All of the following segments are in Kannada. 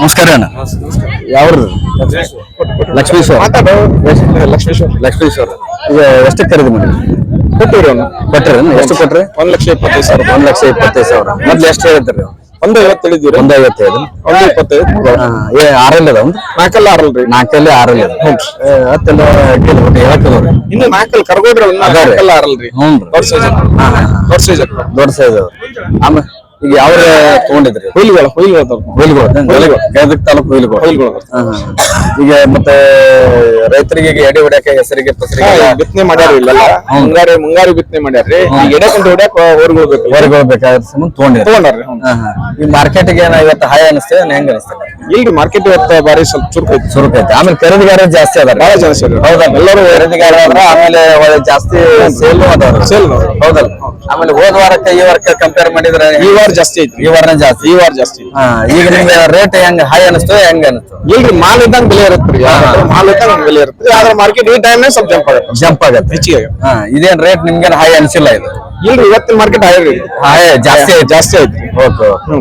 ನಮಸ್ಕಾರ ಅಣ್ಣ. ಯಾವ್ದು ಲಕ್ಷ್ಮೀಶ್ವರ. ಲಕ್ಷ್ಮೀಶ್ವರ. ಲಕ್ಷ್ಮೀಶ್ವರ. ಈಗ ಎಷ್ಟಕ್ಕೆ ಖರೀದಿ ಮಾಡಿ ಕೊಟ್ಟಿವ್ರಿ ಅಣ್ಣ. ಕೊಟ್ರಿ ಎಷ್ಟು ಕೊಟ್ರಿ ಒಂದ್ ಲಕ್ಷ ಇಪ್ಪತ್ತೈದು ಸಾವಿರ. ಒಂದ್ ಲಕ್ಷ ಇಪ್ಪತ್ತೈದು ಸಾವಿರ. ಮೊದ್ಲು ಎಷ್ಟು ಹೇಳಿದ್ರಿ? ಒಂದ್ ಐವತ್ತು ಹೇಳಿದ್ವಿ ಒಂದ್ ಐವತ್ತೈದು. ಒಂದು ಇಪ್ಪತ್ತೈದು. ಏ ಆರಲ್ಲಿ ಅದ ಒಂದು ನಾಲ್ಕಲ್ಲಿ ಆರಲ್ರಿ ನಾಲ್ಕಲ್ಲಿ ಆರಲ್ಲಿ ಅದ ಹತ್ತೆಲ್ಲ ಹೇಳಕ್ಕದವ್ರಿ ಇನ್ನು ನಾಲ್ಕಲ್ಲಿ ಕರ್ಗೋದ್ರಿ ಅದಾವ್ರಿ. ಆರಲ್ರಿ ಹ್ಞೂ ದೊಡ್ಡ ಸೈಜ್ ದೊಡ್ಡ ಸೈಜ್ ಆಮೇಲೆ ಈಗ ಯಾವ ತಗೊಂಡಿದ್ರಿ? ಹುಯಿಲ್ಗಳು ಹುಯಿಲ್ಗಳು ಹುಯಿಲ್ಗೋಳ ಗದಗ ತಾಲೂಕು ಹುಯಿಲ್ಗೋಳ? ಹುಯಿಲ್ಗಳು. ಈಗ ಮತ್ತೆ ರೈತರಿಗೆ ಈಗ ಎಡೆ ಹೊಡ್ಯಾಕ ಹೆಸರಿಗೆ ಪಸರಿಗೆ ಬಿತ್ತನೆ ಮಾಡ್ಯಾರ ಇಲ್ಲಲ್ಲ. ಮುಂಗಾರಿ ಮುಂಗಾರಿ ಬಿತ್ತನೆ ಮಾಡ್ಯಾರ್ರಿ. ಈಗ ಎಡೆಕಂತ ಹೊಡ್ಯಾಕ ಹೊರಗಳು ಬೇಕು. ಹೊರಗಳು ಬೇಕಾದ ಸಂಬಂಧ ತಗೊಂಡಿರಿ. ತಗೊಂಡಾರ್ರಿ. ಈ ಮಾರ್ಕೆಟ್ಗೆ ಏನ ಇವತ್ತು ಹಾಯ್ ಅನಿಸ್ತದೆ ಹೆಂಗ ಅನಿಸ್ತದೆ? ಇಲ್ರಿ ಮಾರ್ಕೆಟ್ ಇವತ್ತು ಬಾರಿ ಸ್ವಲ್ಪ ಚುರುಕು ಐತಿ. ಸುರುಕ್ ಐತೆ ಆಮೇಲೆ ಖರೀದಿಗಾರ ಜಾಸ್ತಿ ಅದಾರ ಬಹಳ ಜನ ಸೇರಿ ಹೌದಾ ಎಲ್ಲರೂ ಖರೀದಿಗಾರ ಅದಾರ ಆಮೇಲೆ ಜಾಸ್ತಿ ಸೇಲ್ ಅದಾರ ಸೇಲ್ ಹೌದಲ್ಲ ಆಮೇಲೆ ಹೋದ ವಾರಕ್ಕೆ ಈ ವಾರಕ್ಕೆ ಕಂಪೇರ್ ಮಾಡಿದ್ರೆ ಈ ವಾರ ಜಾಸ್ತಿ ಐತಿ ಈ ವಾರನೇ ಜಾಸ್ತಿ. ಈ ವಾರ ಜಾಸ್ತಿ ಐತಿ. ಹಾ ಈಗ ನಿಮ್ಗೆ ರೇಟ್ ಹೆಂಗ್ ಹೈ ಅನಿಸ್ತು ಹೆಂಗ್ ಅನಿಸ್ತು ಇಲ್ರಿ ಮಾಲ್ ಇದ್ದಂಗ ಬೆಲೆ ಇರುತ್ತೆ ಮಾಲ್ ಇದ್ದಂಗ ಬೆಲೆ ಇರುತ್ತೆ. ಆದ್ರೆ ಮಾರ್ಕೆಟ್ ಈ ಟೈಮ್ ಸ್ವಲ್ಪ ಜಂಪ್ ಆಗುತ್ತೆ. ಜಂಪ್ ಆಗತ್ತೆ. ಹೆಚ್ಚಿಗೆ ಆಗುತ್ತೆ. ಹಾ ಇದೇನ್ ರೇಟ್ ನಿಮ್ಗೇನ್ ಹೈ ಅನಿಸಿಲ್ಲ ಇದು? ಇಲ್ರಿ ಇವತ್ತಿನ ಮಾರ್ಕೆಟ್ ಹೈ ಹೈ ಜಾಸ್ತಿ ಐತಿ ಜಾಸ್ತಿ ಐತ್ರಿ. ಓಕೆ ಹ್ಞೂ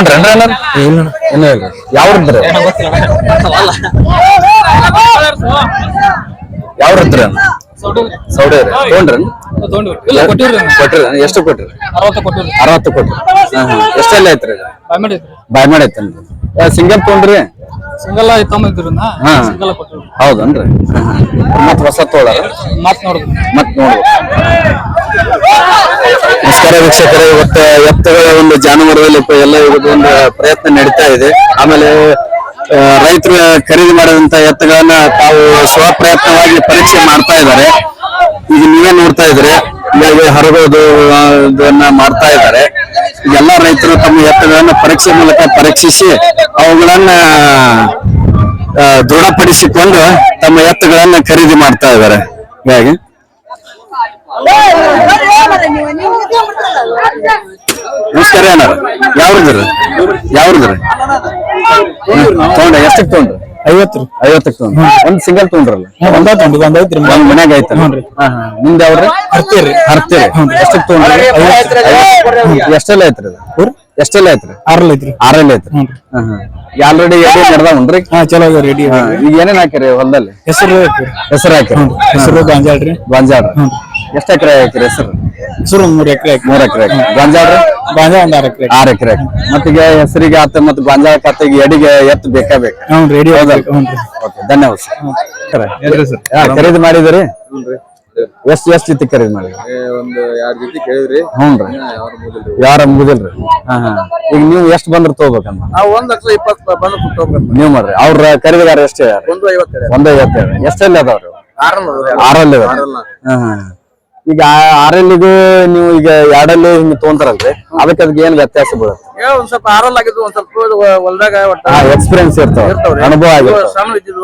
ತೊಗೊಂಡ್ರೇನ್ರಿ ಅಣ್ಣ ಇನ್ನೂ ಇಲ್ಲ. ಯಾವ್ರಿದ್ರಿ? ಯಾವ್ರಿದ್ರಿ? ಅಣ್ಣ ಸೌಡೆ ತೊಗೊಂಡ್ರಿ? ಇಲ್ಲ ಕೊಟ್ಟಿವ್ರಿ ಕೊಟ್ರಿ ಎಷ್ಟು ಅರವತ್ತು ಕೊಟ್ಟಿರಿ. ಹಾ ಹಾ. ಎಷ್ಟೆಲ್ಲ ಐತ್ರಿ? ಬಾಯ್ ಮಾಡಿದ್ರಿ. ಬಾಯ್ ಮಾಡಿ ಐತೇನ್ರಿ ಸಿಂಗಲ್ ತೊಗೊಂಡ್ರಿ? ಸಿಂಗಲ್ ಹಾ. ಸಿಂಗಲ್ ಹೌದನ್ರಿ? ಮತ್ ಹೊಸ ಮಾತ್ ನೋಡ್ಬೇಕು. ನಮಸ್ಕಾರ ವೀಕ್ಷಕರೇ ಇವತ್ತು ಎತ್ತುಗಳ ಒಂದು ಜಾನುವಾರುಗಳಲ್ಲಿ ಪ- ಎಲ್ಲ ಇವತ್ತು ಒಂದು ಪ್ರಯತ್ನ ನಡೀತಾ ಇದೆ. ಆಮೇಲೆ ಆ, ರೈತರು ಖರೀದಿ ಮಾಡಿದಂತ ಎತ್ತುಗಳನ್ನ ತಾವು ಸ್ವಪ್ರಯತ್ನವಾಗಿ ಪರೀಕ್ಷೆ ಮಾಡ್ತಾ ಇದ್ದಾರೆ. ಈಗ ನೀವೇ ನೋಡ್ತಾ ಇದ್ರಿ ಬೆಳಗ್ಗೆ ಹರಗೋದು ಇದನ್ನ ಮಾಡ್ತಾ ಇದ್ದಾರೆ. ಎಲ್ಲ ರೈತರು ತಮ್ಮ ಎತ್ತುಗಳನ್ನ ಪರೀಕ್ಷೆ ಮೂಲಕ ಪರೀಕ್ಷಿಸಿ ಅವುಗಳನ್ನ ದೃಢಪಡಿಸಿಕೊಂಡು ತಮ್ಮ ಎತ್ತುಗಳನ್ನ ಖರೀದಿ ಮಾಡ್ತಾ ಇದ್ದಾರೆ. ಹೀಗಾಗಿ ನಮಸ್ಕಾರ ಏನಾರ ಯಾವ್ರಿದ್ರಿ ಯಾವ್ರಿದ್ರಿ ತಗೊಂಡ, ಎಷ್ಟಕ್ಕೆ ತಗೊಂಡ್ರಿ? ಐವತ್ತು ಐವತ್ತಕ್ಕೆ ತಗೊಂಡ್ರಿ. ಒಂದ್ ಸಿಂಗಲ್ ತಗೊಂಡ್ರಲ್ಲ? ಒಂದ ತೊಂಡು ಒಂದ್ ಐತ್ರಿ ಒಂದ್ ಮನ್ಯಾಗ ಐತ ನಿಮ್ದು ಯಾವ್ರಿ ಹರ್ತೀರಿ ಹರ್ತೀರಿ ಎಷ್ಟಕ್ಕೆ ತಗೊಂಡ್ರಿ? ಎಷ್ಟೆಲ್ಲ ಐತ್ರಿ ಎಷ್ಟೆಲ್ಲ ಐತ್ರಿ? ಆರಲ್ ಐತ್ರಿ. ಆರಲ್ಲಿ ಐತ್ರಿ. ಆಲ್ರೆಡಿ ಎಡೆ ನಡೆದಾವನ್ರಿ ಹಾ. ಚಲೋ ಆಗ್ಯಾವ ರೆಡಿ ಹಾ, ಈಗ ಏನೇನ್ ಹಾಕಿರಿ ಹೊಲದಲ್ಲಿ? ಹೆಸರು ಹೆಸರು ಹಾಕಿರಿ ಹೆಸರು ಗಾಂಜಾಳ್ರಿ ಗೊಂಜಾಳ ಎಷ್ಟ್ ಎಕರೆ ಹಾಕಿರಿ ಹೆಸರು? ಹೆಸರು ಮೂರು ಎಕರೆ ಮೂರ್ ಎಕರೆ ಗೊಂಜಾಳ ಗಾಂಜಾ ಒಂದ್ ಆರ್ ಎಕರೆ ಆರ್ ಎಕರೆ ಮತ್ತೀಗ ಹೆಸರಿಗೆ ಆತ ಮತ್ತೆ ಗಾಂಜಾ ಆತ ಈಗ ಎಡಿಗೆ ಎತ್ತು ಬೇಕಾ ಬೇಕು? ಹ್ಞೂ ರೆಡಿ ಹೌದಲ್ಲ? ಹ್ಞೂ ಓಕೆ ಧನ್ಯವಾದ ಸರ್. ಖರೀದಿ ಮಾಡಿದಿರಿ ಎಷ್ಟ್ ಎಷ್ಟ್ ಜೊತೆ ಖರೀದಿ ಮಾಡಿದ್ರಿ ಒಂದು ಜೊತೆ ಕೇಳಿದ್ರಿ? ಹ್ಞೂನ್ರಿ ಯಾರ ಮುಗಿದಿಲ್ರಿ? ಹಾ ಹಾ. ಈಗ ನೀವು ಎಷ್ಟ್ ಬಂದ್ರ ತಗೋಬೇಕಮ್ಮ ನಾವು ಒಂದ್ ಲಕ್ಷ ಇಪ್ಪತ್ತು ಬಂದು ನೀವು ನೀವ್ ಮಾಡ್ರಿ ಅವ್ರ ಖರೀದಿಗಾರ ಎಷ್ಟೇ ಒಂದು ಐವತ್ತೇಳು ಎಷ್ಟೆಲ್ಲ ಅದಾವ್ರಿ ಆರಲ್ಲ. ಹಾ ಹಾ. ಈಗ ಆ- ಇದು ನೀವು ಈಗ ಎರಡಲ್ಲಿ ಹಿಂಗ್ ತೊಗೊಂತಾರಲ್ರಿ? ಅದಕ್ಕೆ ಅದಕ್ಕೆ ಏನ್ ವ್ಯತ್ಯಾಸ ಬೀಳುತ್ತೆ? ಏ ಒಂದ್ ಸ್ವಲ್ಪ ಆರಲ್ ಆಗಿದ್ದು ಒಂದ್ ಸ್ವಲ್ಪ ಹೊಲ್ದಾಗ ಎಕ್ಸ್ಪೀರಿಯನ್ಸ್ ಇರ್ತಾವ. ಅನುಭವ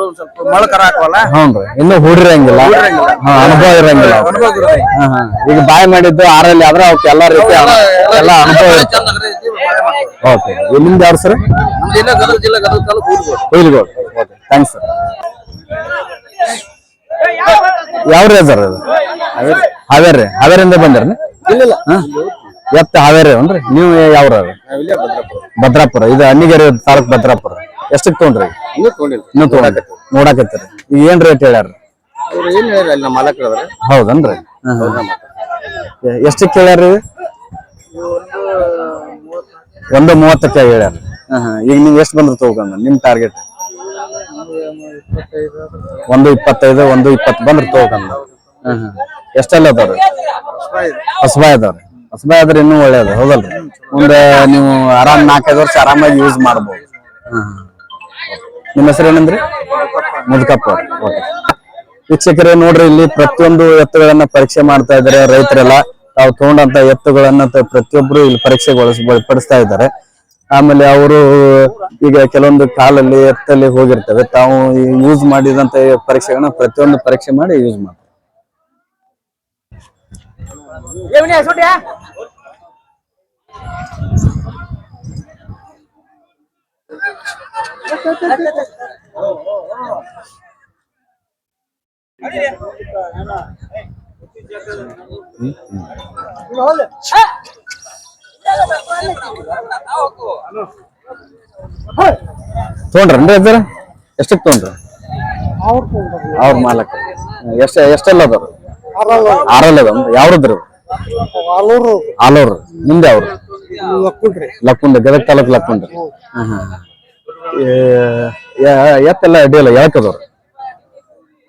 ಒಂದ್ ಸ್ವಲ್ಪ ಮಳ ಕರ ಹಾಕವಲ್ಲ? ಹ್ಞೂನ್ರಿ. ಇನ್ನು ಹುಡ್ರಂಗಿಲ್ಲ. ಅನುಭವ ಇರಂಗಿಲ್ಲ. ಈಗ ಬಾಯ್ ಮಾಡಿದ್ದು ಆರಲ್ಲಿ ಆದ್ರೆ ಅವಕ್ಕೆ ಎಲ್ಲಾ ರೀತಿ ಎಲ್ಲ ಅನುಭವ. ಓಕೆ. ಎಲ್ಲಿಂದ ಯಾರು ಸರ್? ಗದಗ ಜಿಲ್ಲೆ Gadag taluk Urgodu. Koyligod okay. Thanks sir ಯಾವ ರೇಜರ್ ಅದು? ಹಾವೇರಿ. ಹಾವೇರಿಂದ ಬಂದಿರಿ ಇಲ್ಲ ಎತ್ತ ಹಾವೇರಿ ಅನ್ರಿ ನೀವು ಯಾವ ಭದ್ರಾಪುರ. ಇದು ಅನ್ನಿಗೇರಿ ತಾಲೂಕ್ ಭದ್ರಾಪುರ. ಎಷ್ಟಕ್ಕೆ ತೊಗೊಂಡ್ರಿ? ಇನ್ನೂ ತೊಗೊಂಡ್ರಿ ನೋಡಾಕತ್ತೀರಿ. ಈಗ ಏನ್ ರೇಟ್ ಹೇಳ್ಯಾರ? ಹೌದನ್ರಿ? ಎಷ್ಟಕ್ಕೆ ಹೇಳ್ಯಾರ ಒಂದು ಮೂವತ್ತಕ್ಕೆ ಹೇಳ್ಯಾರ. ಈಗ ನೀವು ಎಷ್ಟು ಬಂದ್ರೆ ತಗೋಕಂದ್ರೆ ನಿಮ್ ಟಾರ್ಗೆಟ್ ಒಂದು ಇಪ್ಪತ್ತೈದು, ಒಂದು ಇಪ್ಪತ್ತು ಬಂದ್ರೆ ತಗೋಕಂದ ಎಷ್ಟೆಲ್ಲ ಅದಾವ್ರಿ ಹೊಸಬಾಯ್ ಅದಾವ್ರಿ ಹೊಸಬಾಯ್ ಆದ್ರೆ ಇನ್ನೂ ಒಳ್ಳೇದು, ಹೌದಲ್ರಿ? ಮುಂದೆ ನೀವು ಆರಾಮ್ ನಾಲ್ಕೈದು ವರ್ಷ ಆರಾಮಾಗಿ ಯೂಸ್ ಮಾಡ್ಬೋದು. ನಿಮ್ಮ ಹೆಸರು ಏನಂದ್ರಿ? ಮುದುಕಪ್ಪ ಓಕೆ ವೀಕ್ಷಕರೇ, ನೋಡ್ರಿ, ಇಲ್ಲಿ ಪ್ರತಿಯೊಂದು ಎತ್ತುಗಳನ್ನ ಪರೀಕ್ಷೆ ಮಾಡ್ತಾ ಇದಾರೆ ರೈತರೆಲ್ಲ. ತಾವು ತಗೊಂಡಂತ ಎತ್ತುಗಳನ್ನ ಪ್ರತಿಯೊಬ್ರು ಇಲ್ಲಿ ಪರೀಕ್ಷೆಗೊಳಿಸ್ ಪಡಿಸ್ತಾ ಇದ್ದಾರೆ. ಆಮೇಲೆ ಅವರು ಈಗ ಕೆಲವೊಂದು ಕಾಲಲ್ಲಿ ಎತ್ತಲ್ಲಿ ಹೋಗಿರ್ತವೆ. ತಾವು ಯೂಸ್ ಮಾಡಿದಂತ ಪರೀಕ್ಷೆಗಳನ್ನ ಪ್ರತಿಯೊಂದು ಪರೀಕ್ಷೆ ಮಾಡಿ ಯೂಸ್ ಮಾಡ್ತಾರೆ. ತೊಗೊಂಡ್ರನ್ರಿ ಅದರ ಎಷ್ಟಕ್ಕೆ ತೊಗೊಂಡ್ರಿ? ಅವ್ರ ಮಾಲಕ. ಎಷ್ಟ, ಎಷ್ಟೆಲ್ಲ ಅದಾರ ಆರಲ್ಲ ಅದ ಯಾವ್ರದ್ರಿ ಆಲೂರು. ನಿಮ್ದು ಯಾವ್ರು ಲಕ್ಕುಂಡ ಗದಗ ತಾಲೂಕು ಲಕ್ಕೊಂಡ್ರಿ. ಎತ್ತೆಲ್ಲ ಅಡ್ಡಿಯಲ್ಲ ಯಾಕದವ್ರು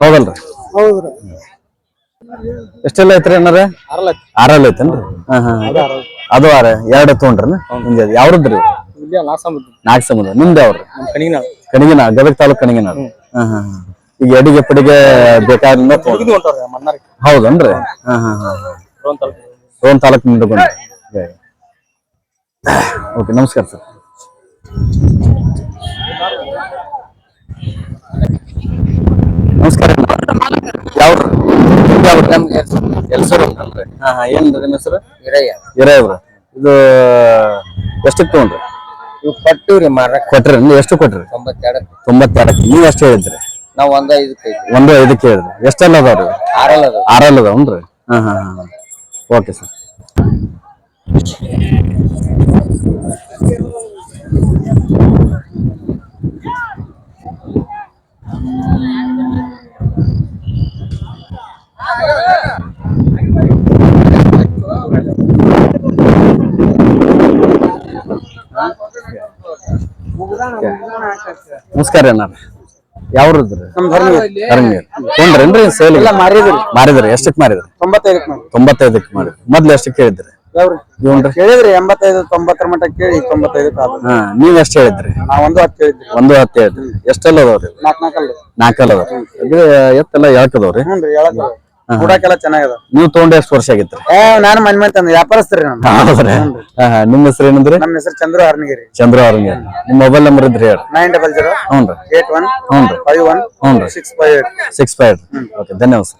ಹೌದಲ್ರಿ? ಹೌದ್ರಿ. ಎಷ್ಟೆಲ್ಲ ಐತ್ರಿ ಏನಾರ ಆರಲ್ ಐತೇನ್ರಿ ಹಾ ಹಾ. ಅದು ಆರ. ಎರಡು ತೊಗೊಂಡ್ರಿ ಹಿಂಗೆ ಯಾವ್ರದ್ರಿ ನಾಲ್ಕು ಸಮುದ್ರ ನಿಮ್ದು ಯಾವ್ರಿ ಕಣಿಗಿನ ಗದಗ ತಾಲೂಕ್ ಕಣಿಗಿನ ಹಾ ಹಾ. ಈಗ ಎಡಿಗೆ ಪಡಿಗೆ ಬೇಕಾದ್ರಿಂದ ಹೊಂಟವ್ರಿ ಹೌದನ್ರಿ? ಹಾ ಹಾ ಹಾ ರೋನ್ ತಾಲೂಕ್ನಿಂದ ಓಕೆ ನಮಸ್ಕಾರ ಸರ್ ನಮಸ್ಕಾರ ಯಾವ್ರು ಯಾವ್ರು ಎಲ್ಸರ್ ಅಂತಲ್ರಿ ಹಾ ಹಾ ಏನ್ರಿ ನಿಮ್ಮ ಹೆಸರು? ಹಿರಯ್ಯ. ಇರೇವ್ರ ಇದು ಎಷ್ಟಕ್ಕೆ ತಗೊಂಡ್ರಿ? ಇವ್ ಕೊಟ್ಟಿವ್ರಿ ಮಾರಕ್ ಕೊಟ್ರಿ ನೀವು ಎಷ್ಟು ಕೊಟ್ರಿ? ತೊಂಬತ್ತೆರಡು ತೊಂಬತ್ತೆರಡಕ್ಕೆ. ನೀವು ಎಷ್ಟು ಹೇಳಿದ್ರಿ? ನಾವ್ ಒಂದ ಇದಕ್ಕೆ ಐತಿ ಒಂದು ಐದಕ್ಕೆ ಹೇಳಿದ್ರಿ. ಎಷ್ಟೆಲ್ಲ ಅದಾವ್ರಿ ಆರಲ್ಲ ಅದು ಆರಲ್ಲ ಅದಾವನ್ರಿ ಹಾ ಹಾ ಹಾ. Okay sir. ನಮಸ್ಕಾರ ಅಣ್ಣ. ಯಾವ್ರದ್ರಿ? ತೊಗೊಂಡ್ರೇನ್ರಿ ಸೇಲ್ ಮಾರಿದ್ರಿ. ಮಾರಿದ್ರಿ. ಎಷ್ಟಕ್ಕೆ ಮಾರಿದ್ರಿ? ತೊಂಬತ್ತೈದಕ್ಕೆ ಮಾಡಿ ತೊಂಬತ್ತೈದಕ್ಕೆ ಮಾಡಿದ್ರಿ ಮೊದ್ಲು ಎಷ್ಟಕ್ಕೆ ಹೇಳಿದ್ರಿ ಕೇಳಿದ್ರಿ ಎಂಬತ್ತೈದು ತೊಂಬತ್ತರ ಮಟ್ಟ ಕೇಳಿ ತೊಂಬತ್ತೈದಕ್ಕೆ ಆದ ಹಾ ನೀವ್ ಎಷ್ಟ್ ಹೇಳಿದ್ರಿ? ಒಂದು ಹತ್ತು ಹೇಳಿದ್ರಿ ಒಂದು ಹತ್ತು ಹೇಳಿದ್ರಿ. ಎಷ್ಟೆಲ್ಲ ಅದಾವ್ರಿ? ನಾಲ್ಕಲ್ಲ ಅದಾವ್ರಿ. ಎತ್ತೆಲ್ಲ ಯಾಕದವ್ರಿ ಹ್ಞೂ ಕೂಡಕ್ಕೆಲ್ಲ ಚೆನ್ನಾಗದ ನೀವು ತಗೊಂಡ ಎಷ್ಟು ವರ್ಷ ಆಗಿತ್ತು ಏ ನಾನು ಮನ್ ಮನೆ ತಂದೆ ವ್ಯಾಪಾರಸ್ತ್ರಿ ನಾನು ನಿಮ್ಮ ಹೆಸರು ಏನಂದ್ರಿ? ನಮ್ಮ ಹೆಸರು ಚಂದ್ರ ಅರ್ಣಗಿರಿ ಚಂದ್ರ ಅವ್ರಂಗೆ ನಿಮ್ಮ ಮೊಬೈಲ್ ನಂಬರ್ ಇದ್ರಿ ಹೇಳಿ. ನೈನ್ ಡಬಲ್ ಜೀರೋ ಹ್ಞೂ ರೀ. ಏಟ್ ಒನ್ ಹ್ಞೂ ರೀ. ಫೈವ್ ಒನ್ ಹ್ಞೂ ರೀ. Six five eight. Six five okay ಧನ್ಯವಾದ ಸರ್.